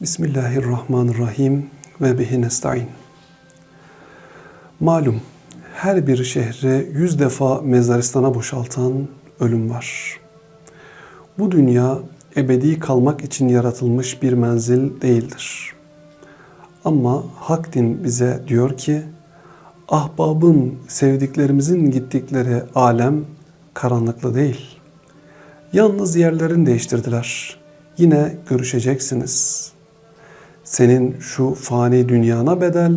Bismillahirrahmanirrahim ve bihi nesta'in. Malum her bir şehre yüz defa mezaristana boşaltan ölüm var. Bu dünya ebedi kalmak için yaratılmış bir menzil değildir. Ama hak din bize diyor ki, ahbabın, sevdiklerimizin gittikleri alem karanlıklı değil. Yalnız yerlerini değiştirdiler. Yine görüşeceksiniz. Senin şu fani dünyana bedel,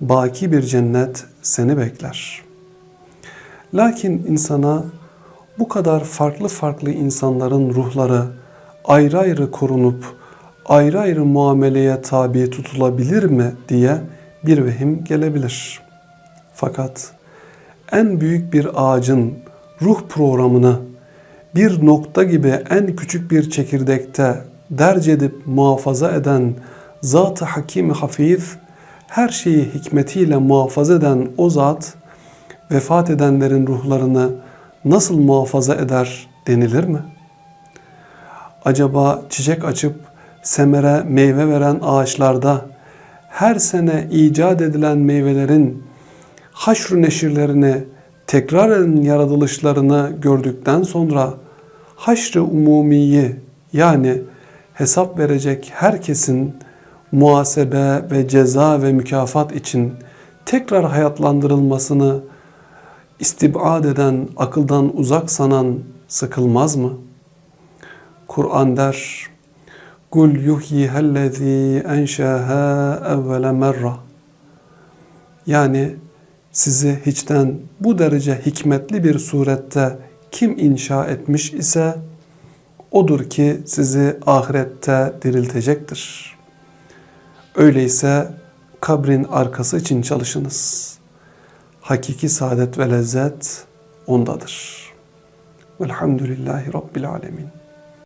baki bir cennet seni bekler. Lakin insana bu kadar farklı farklı insanların ruhları ayrı ayrı korunup ayrı ayrı muameleye tabi tutulabilir mi diye bir vehim gelebilir. Fakat en büyük bir ağacın ruh programını bir nokta gibi en küçük bir çekirdekte derc edip muhafaza eden Zat-ı Hakim Hafiz, her şeyi hikmetiyle muhafaza eden o zat, vefat edenlerin ruhlarını nasıl muhafaza eder denilir mi? Acaba çiçek açıp semere meyve veren ağaçlarda her sene icat edilen meyvelerin haşr neşirlerini tekrar eden yaratılışlarını gördükten sonra haşr-ı umumiyi yani hesap verecek herkesin muhasebe ve ceza ve mükafat için tekrar hayatlandırılmasını istibad eden, akıldan uzak sanan sıkılmaz mı? Kur'an der, Kul yuhyihellezî enşâhâ evvele merra. Yani sizi hiçten bu derece hikmetli bir surette kim inşa etmiş ise odur ki sizi ahirette diriltecektir. Öyleyse kabrin arkası için çalışınız. Hakiki saadet ve lezzet ondadır. Velhamdülillahi Rabbil Alemin.